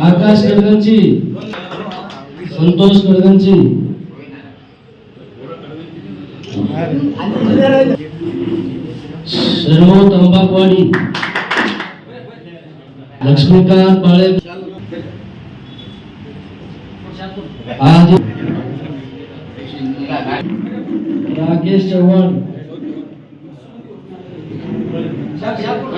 आकाश कडगांची संतोष कडगांची सर्व तंबाकवाडी लक्ष्मीकांत बाळे. आज राकेश चव्हाण.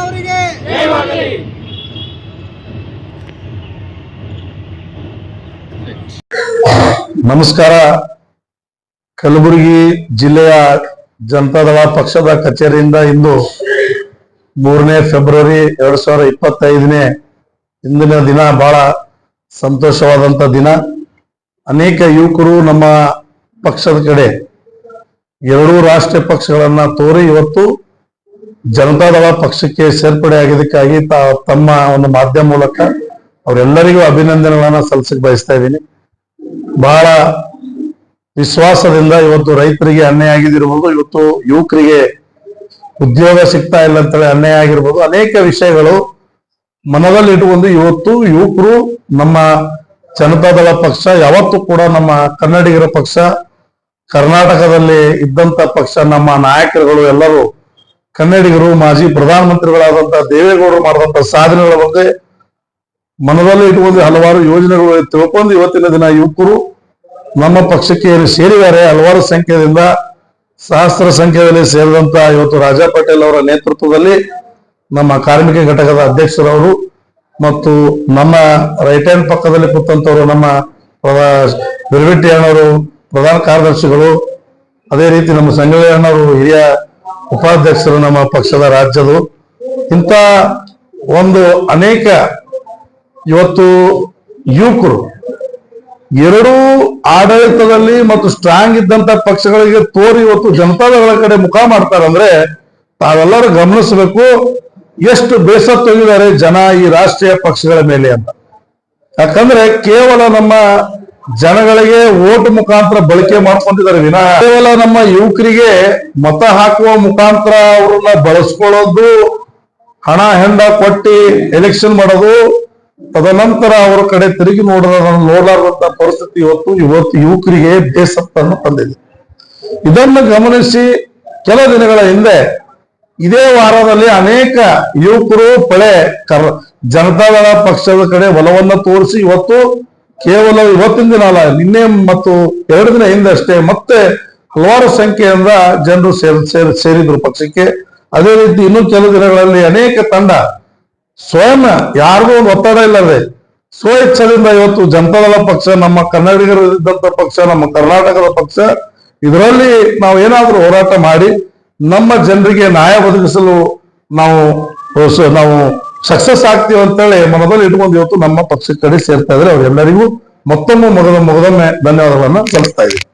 ಅವರಿಗೆ ನಮಸ್ಕಾರ. ಕಲಬುರಗಿ ಜಿಲ್ಲೆಯ ಜನತಾದಳ ಪಕ್ಷದ ಕಚೇರಿಯಿಂದ ಇಂದು ಮೂರನೇ ಫೆಬ್ರವರಿ ಎರಡ್ ಸಾವಿರದ ಇಪ್ಪತ್ತೈದನೇ ಇಂದಿನ ದಿನ ಬಹಳ ಸಂತೋಷವಾದಂತ ದಿನ. ಅನೇಕ ಯುವಕರು ನಮ್ಮ ಪಕ್ಷದ ಕಡೆ ಎರಡೂ ರಾಷ್ಟ್ರೀಯ ಪಕ್ಷಗಳನ್ನ ತೋರಿ ಇವತ್ತು ಜನತಾದಳ ಪಕ್ಷಕ್ಕೆ ಸೇರ್ಪಡೆ ಆಗಿದ್ದಕ್ಕಾಗಿ ತಮ್ಮ ಒಂದು ಮಾಧ್ಯಮ ಮೂಲಕ ಅವರೆಲ್ಲರಿಗೂ ಅಭಿನಂದನೆಗಳನ್ನ ಸಲ್ಲಿಸಕ್ಕೆ ಬಯಸ್ತಾ ಇದ್ದೀನಿ. ಬಹಳ ವಿಶ್ವಾಸದಿಂದ ಇವತ್ತು ರೈತರಿಗೆ ಅನ್ಯಾಯ ಆಗಿದಿರ್ಬೋದು ಇವತ್ತು ಯುವಕರಿಗೆ ಉದ್ಯೋಗ ಸಿಗ್ತಾ ಇಲ್ಲ ಅಂತೇಳಿ ಅನ್ಯಾಯ ಆಗಿರ್ಬೋದು. ಅನೇಕ ವಿಷಯಗಳು ಮನದಲ್ಲಿ ಇಟ್ಟುಕೊಂಡು ಇವತ್ತು ಯುವಕರು ನಮ್ಮ ಜನತಾದಳ ಪಕ್ಷ, ಯಾವತ್ತೂ ಕೂಡ ನಮ್ಮ ಕನ್ನಡಿಗರ ಪಕ್ಷ, ಕರ್ನಾಟಕದಲ್ಲಿ ಇದ್ದಂತ ಪಕ್ಷ, ನಮ್ಮ ನಾಯಕರುಗಳು ಎಲ್ಲರೂ, ಕನ್ನಡಿಗರು, ಮಾಜಿ ಪ್ರಧಾನಮಂತ್ರಿಗಳಾದಂತ ದೇವೇಗೌಡರು ಮಾಡಿದಂತ ಸಾಧನೆಗಳ ಬಗ್ಗೆ ಮನದಲ್ಲಿ ಇಟ್ಟುಕೊಂಡು ಹಲವಾರು ಯೋಜನೆಗಳು ತಿಳ್ಕೊಂಡು ಇವತ್ತಿನ ದಿನ ಯುವಕರು ನಮ್ಮ ಪಕ್ಷಕ್ಕೆ ಏನು ಸೇರಿದ್ದಾರೆ, ಹಲವಾರು ಸಂಖ್ಯೆಯಿಂದ ಸಹಸ್ರ ಸಂಖ್ಯೆಯಲ್ಲಿ ಸೇರಿದಂತ ಇವತ್ತು ರಾಜಾ ಪಟೇಲ್ ಅವರ ನೇತೃತ್ವದಲ್ಲಿ ನಮ್ಮ ಕಾರ್ಮಿಕ ಘಟಕದ ಅಧ್ಯಕ್ಷರವರು ಮತ್ತು ನಮ್ಮ ರೈಟ್ ಹ್ಯಾಂಡ್ ಪಕ್ಕದಲ್ಲಿ ಕೂತಂತವರು, ನಮ್ಮ ಬಿರ್ಬೆಟ್ಟಿ ಅಣ್ಣವರು, ಪ್ರಧಾನ ಕಾರ್ಯದರ್ಶಿಗಳು, ಅದೇ ರೀತಿ ನಮ್ಮ ಸಂಗೊಳ್ಳಿ ಅಣ್ಣವರು, ಹಿರಿಯ ಉಪಾಧ್ಯಕ್ಷರು ನಮ್ಮ ಪಕ್ಷದ ರಾಜ್ಯದು ಇಂಥ ಒಂದು ಅನೇಕ ಇವತ್ತು ಯುವಕರು, ಎರಡೂ ಆಡಳಿತದಲ್ಲಿ ಮತ್ತು ಸ್ಟ್ರಾಂಗ್ ಇದ್ದಂತ ಪಕ್ಷಗಳಿಗೆ ತೋರಿ ಇವತ್ತು ಜನತಾದಳ ಕಡೆ ಮುಖ ಮಾಡ್ತಾರಂದ್ರೆ ತಾವೆಲ್ಲರೂ ಗಮನಿಸಬೇಕು. ಎಷ್ಟು ಬೇಸತ್ತೋಗಿದ್ದಾರೆ ಜನ ಈ ರಾಷ್ಟ್ರೀಯ ಪಕ್ಷಗಳ ಮೇಲೆ ಅಂತ. ಯಾಕಂದ್ರೆ ಕೇವಲ ನಮ್ಮ ಜನಗಳಿಗೆ ಓಟ್ ಮುಖಾಂತರ ಬಳಕೆ ಮಾಡ್ಕೊಂಡಿದ್ದಾರೆ ವಿನಃ ಕೇವಲ ನಮ್ಮ ಯುವಕರಿಗೆ ಮತ ಹಾಕುವ ಮುಖಾಂತರ ಅವ್ರನ್ನ ಬಳಸ್ಕೊಳ್ಳೋದು, ಹಣ ಹೆಂಡ ಕೊಟ್ಟಿ ಎಲೆಕ್ಷನ್ ಮಾಡೋದು, ತದನಂತರ ಅವರ ಕಡೆ ತಿರುಗಿ ನೋಡದ ನೋಡಲಾರದಂತ ಪರಿಸ್ಥಿತಿ ಇವತ್ತು ಇವತ್ತು ಯುವಕರಿಗೆ ಬೇಸತ್ತನ್ನು ತಂದಿದೆ. ಇದನ್ನು ಗಮನಿಸಿ ಕೆಲ ದಿನಗಳ ಹಿಂದೆ ಇದೇ ವಾರದಲ್ಲಿ ಅನೇಕ ಯುವಕರು ಪಳೆ ಕರ್, ಜನತಾದಳ ಪಕ್ಷದ ಕಡೆ ಒಲವನ್ನು ತೋರಿಸಿ ಇವತ್ತು ಕೇವಲ ಇವತ್ತಿನ ದಿನ ಅಲ್ಲ, ನಿನ್ನೆ ಮತ್ತು ಎರಡು ದಿನ ಹಿಂದಷ್ಟೇ ಮತ್ತೆ ಹಲವಾರು ಸಂಖ್ಯೆಯಿಂದ ಜನರು ಸೇರ್ ಸೇರ್, ಸೇರಿದ್ರು ಪಕ್ಷಕ್ಕೆ. ಅದೇ ರೀತಿ ಇನ್ನೂ ಕೆಲವು ದಿನಗಳಲ್ಲಿ ಅನೇಕ ತಂಡ ಸ್ವಯಂ ಯಾರಿಗೂ ಒಂದು ಒತ್ತಡ ಇಲ್ಲದೆ ಸ್ವಇಚ್ಛದಿಂದ ಇವತ್ತು ಜನತಾದಳ ಪಕ್ಷ, ನಮ್ಮ ಕನ್ನಡಿಗರು ಇದ್ದಂತ ಪಕ್ಷ, ನಮ್ಮ ಕರ್ನಾಟಕದ ಪಕ್ಷ, ಇದರಲ್ಲಿ ನಾವು ಏನಾದ್ರೂ ಹೋರಾಟ ಮಾಡಿ ನಮ್ಮ ಜನರಿಗೆ ನ್ಯಾಯ ಒದಗಿಸಲು ನಾವು ನಾವು ಸಕ್ಸಸ್ ಆಗ್ತೀವಿ ಅಂತೇಳಿ ಮನದಲ್ಲಿ ಇಟ್ಕೊಂಡು ಇವತ್ತು ನಮ್ಮ ಪಕ್ಷದ ಕಡೆ ಸೇರ್ತಾ ಇದ್ರೆ ಅವರೆಲ್ಲರಿಗೂ ಮತ್ತೊಮ್ಮೆ ಮೊದಲ ಮೊದಲೊಮ್ಮೆ ಧನ್ಯವಾದಗಳನ್ನ ಸಲ್ಲಿಸ್ತಾ ಇದ್ದೀವಿ